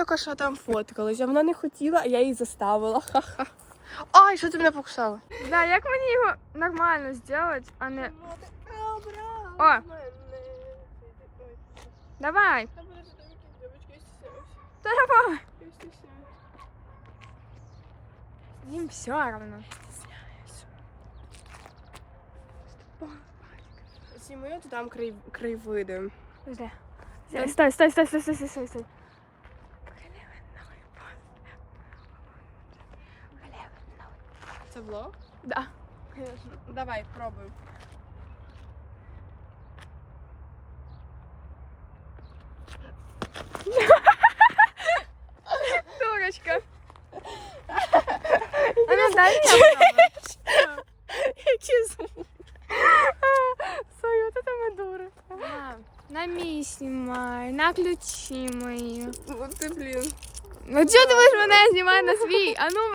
Тільки що там фоткалась, а вона не хотіла, а я її заставила. Ха-ха. Ай, що ти мене покусала? Да, як мені його нормально зробити, а не. О! Давай! Та давай! Їм все равно. От там. Подожди. Стой, стой, стой, стой, стой, стой, стой, Це влог? Да. Давай, пробуй. Дурочка. А ну дай мне попробовать. Які звуки? Сой, вот это мы дуры. На мій знімай, на ключі мої. От ти, блін. Ну чого ти будеш мене знімати на свій? А ну